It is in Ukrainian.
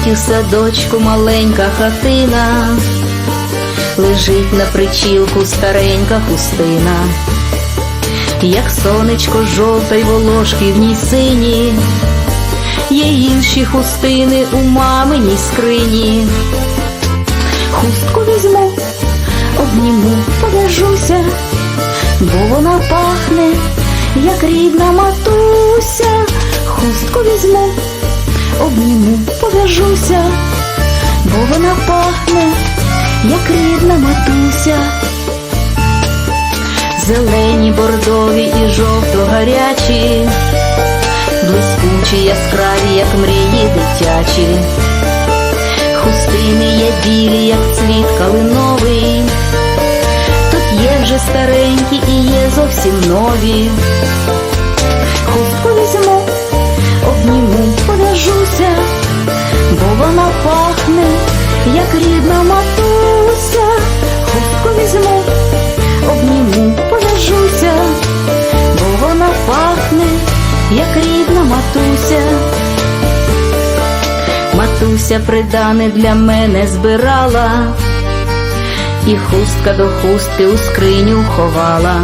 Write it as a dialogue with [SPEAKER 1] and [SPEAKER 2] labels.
[SPEAKER 1] Стоїть у садочку маленька хатина, лежить на причілку старенька хустина, як сонечко жовта й волошки в ній сині, є інші хустини у маминій скрині. Хустку візьму, обніму, пов'яжуся, бо вона пахне, як рідна матуся. Хустку візьму, обніму, пов'яжуся, бо вона пахне, як рідна матуся. Зелені, бордові і жовто гарячі, блискучі, яскраві, як мрії дитячі. Хустини є білі, як цвіт калиновий. Тут є вже старенькі і є зовсім нові. Як рідна матуся. Хустку візьму, обніму, пов'яжуся, бо вона пахне, як рідна матуся. Матуся придане для мене збирала, і хустка до хустки у скриню ховала.